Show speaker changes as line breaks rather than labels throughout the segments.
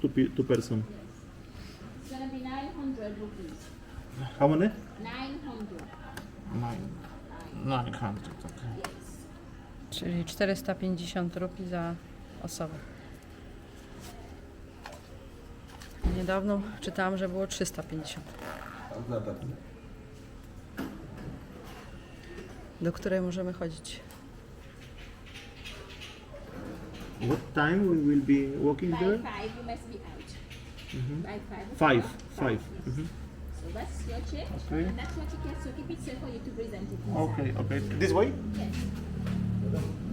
Two, pe- two person.
It's gonna be 900 rupees.
How many?
900.
Nine. Nine hundred. Okay.
Yes.
Czyli 450 rupii za osobę. Niedawno czytałam, że było 350. Do której możemy chodzić?
What time we will be walking
By
there?
5 you must be out. By 5.
Five. Five. Mhm.
So that's your check.
Okay.
And that's your ticket. So keep it safe for you to present it.
Okay, okay. This way?
Yes.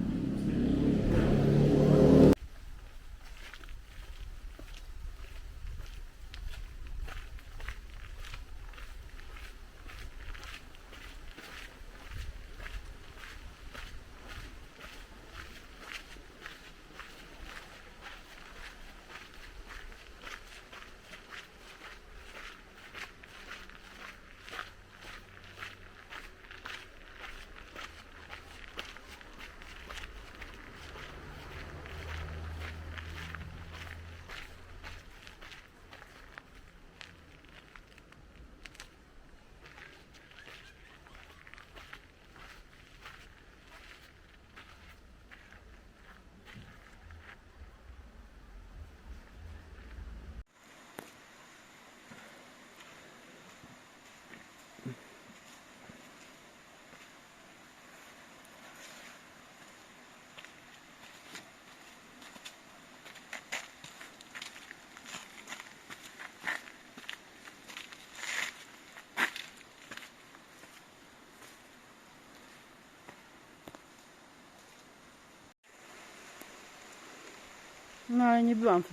No ale nie byłam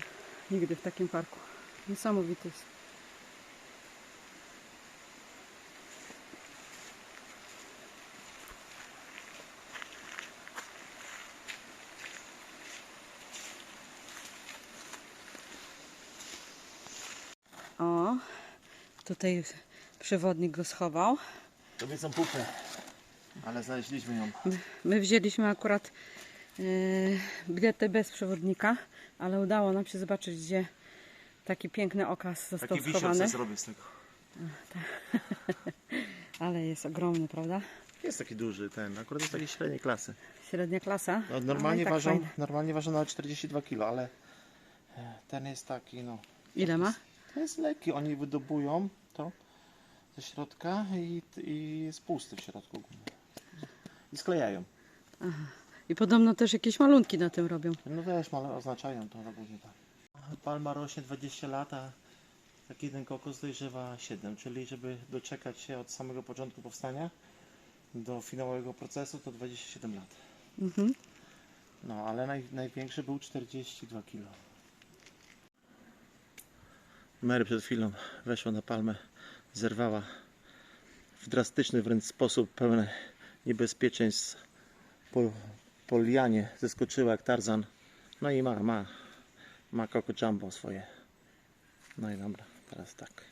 nigdy w takim parku. Niesamowity jest. O, tutaj przewodnik go schował.
To wiedzą pupę. Ale znaleźliśmy ją.
My wzięliśmy akurat bilety bez przewodnika, ale udało nam się zobaczyć, gdzie taki piękny okaz został
Taki
schowany.
sobie zrobię z tego.
Ale jest ogromny, prawda?
Jest taki duży ten, akurat jest takiej średniej klasy.
Średnia klasa.
No, normalnie,
tak
ważą,
fajny.
normalnie ważą nawet 42 kg, ale e, ten jest taki, no.
Ile ma?
To jest lekki, oni wydobują to ze środka i, i jest pusty w środku. I sklejają.
I podobno też jakieś malunki na tym robią.
No też, ale oznaczają to na później tak. Palma rośnie 20 lat, a taki jeden kokos dojrzewa 7, czyli żeby doczekać się od samego początku powstania do finałowego procesu to 27 lat.
Mhm.
No, ale naj, największy był 42 kg. Mary przed chwilą weszła na palmę, zerwała w drastyczny wręcz sposób, pełen niebezpieczeństw po, po lianie, zeskoczyła jak Tarzan. No i ma, ma, ma Coco Jumbo swoje. No i dobra, teraz tak.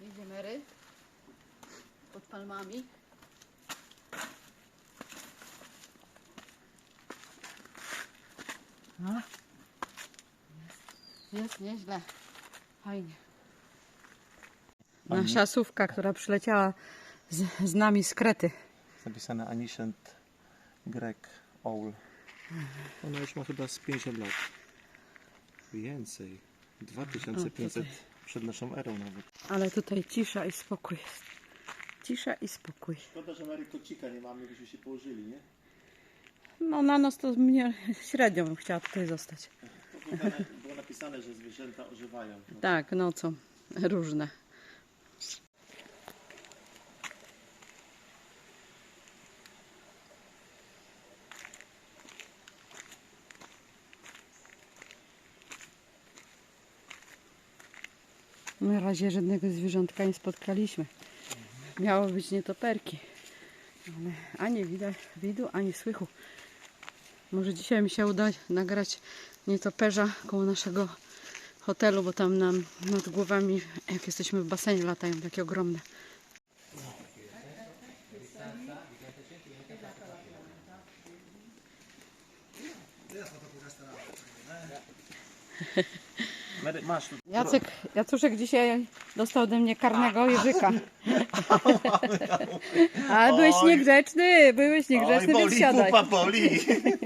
Idzie Mary pod palmami. No. Jest, jest nieźle. Fajnie.
Fajnie.
Nasza sówka, która przyleciała z, z nami z Krety.
Jest napisane Ancient Grek Owl. Ona już ma chyba z 50 lat. Więcej. 2500 przed naszą erą nawet.
Ale tutaj cisza i spokój jest. Cisza i spokój.
Szkoda, że Mary kocika nie mamy, byśmy się położyli, nie?
No na nos to mnie średnio bym chciała tutaj zostać.
To było, na- było napisane, że zwierzęta ożywają. No,
Tak, nocą. Różne. Na razie żadnego zwierzątka nie spotkaliśmy. Miało być nietoperki. Ale ani widać, widu, ani słychu. Może dzisiaj mi się uda nagrać nietoperza koło naszego hotelu, bo tam nam nad głowami, jak jesteśmy w basenie, latają takie ogromne.
Mary, masz tu.
Jacek, Jacuszek dzisiaj dostał ode mnie karnego jeżyka. Ale byłeś
Oj.
niegrzeczny, byłeś niegrzeczny, więc siadaj.
pupa boli.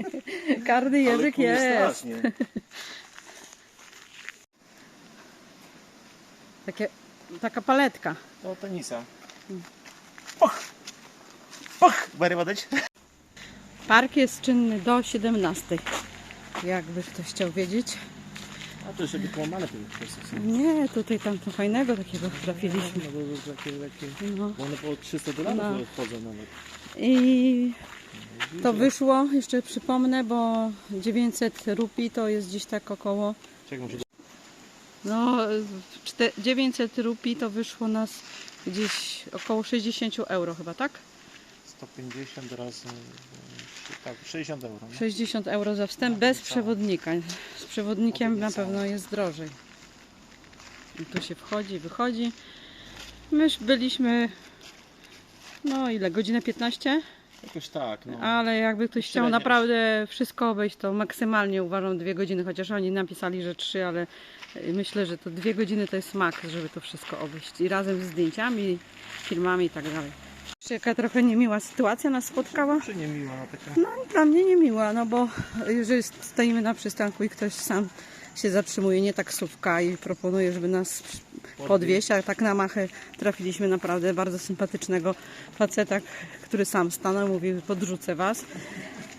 Karny jeżyk
Ale
jest.
strasznie.
Takie, taka paletka.
To tenisa. Och! Och! Mary, ładoć?
Park jest czynny do 17. Jakby ktoś chciał wiedzieć.
A to jeszcze wykołamane te kwestie są.
Nie, tutaj tam to fajnego takiego trafiliśmy.
No to takie, takie...
No.
Bo one po 300 dolarów
No.
wchodzą nawet.
I to wyszło, jeszcze przypomnę, bo 900 rupii to jest gdzieś tak około, no czte- 900 rupii to wyszło nas gdzieś około 60 euro chyba, tak?
150 razy... Tak, 60 euro. No.
60 euro za wstęp bez przewodnika. Z przewodnikiem na pewno jest drożej. I tu się wchodzi, wychodzi. Myż byliśmy, no ile, godzinę 15?
Jakoś tak, no.
Ale jakby ktoś chciał
Średnio.
naprawdę wszystko obejść, to maksymalnie uważam dwie godziny, chociaż oni napisali, że trzy, ale myślę, że to dwie godziny to jest maks, żeby to wszystko obejść. I razem z zdjęciami, filmami i tak dalej. Jeszcze Jaka trochę niemiła sytuacja nas spotkała.
Czy nie miła, no taka...
No dla mnie niemiła, no bo jeżeli stoimy na przystanku i ktoś sam się zatrzymuje, nie taksówka i proponuje, żeby nas podwieźć, a tak na machę trafiliśmy naprawdę bardzo sympatycznego faceta, który sam stanął, mówił podrzucę was.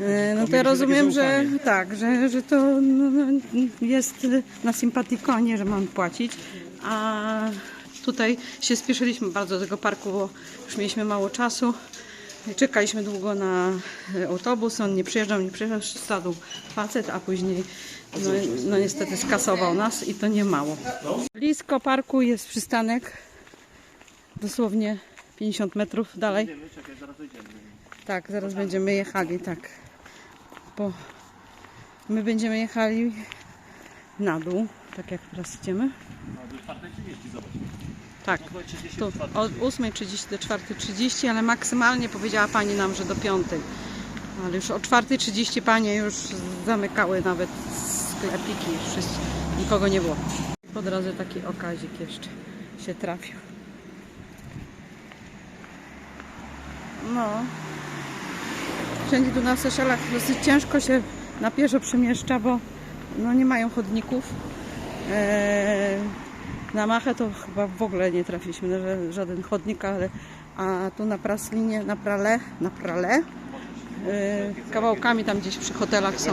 E, No to ja rozumiem, że tak, że, że to no, no, jest na sympatiko, a nie, że mam płacić. A tutaj się spieszyliśmy bardzo do tego parku, bo już mieliśmy mało czasu. Czekaliśmy długo na e, autobus, on nie przyjeżdżał, nie przyjeżdżał, stadł facet, a później no, no niestety skasował nas i to nie mało. Blisko parku jest przystanek, dosłownie 50 metrów dalej. Tak, zaraz będziemy jechali, tak. Bo my będziemy jechali na dół, tak jak teraz idziemy.
No, do 4.30 zobacz.
Tak,
30,
tu od 8.30 do 4.30, ale maksymalnie powiedziała Pani nam, że do 5.00. Ale już o 4.30 Panie już zamykały nawet sklepiki, wszyscy, nikogo nie było. Po drodze taki okazik jeszcze się trafił. No. Wszędzie tu na Seszelach dosyć ciężko się na pieszo przemieszcza, bo no nie mają chodników. Eee, na Machę to chyba w ogóle nie trafiliśmy na ża- żaden chodnik, ale a tu na Praslinie, na Prale, na Prale, eee, kawałkami tam gdzieś przy hotelach są.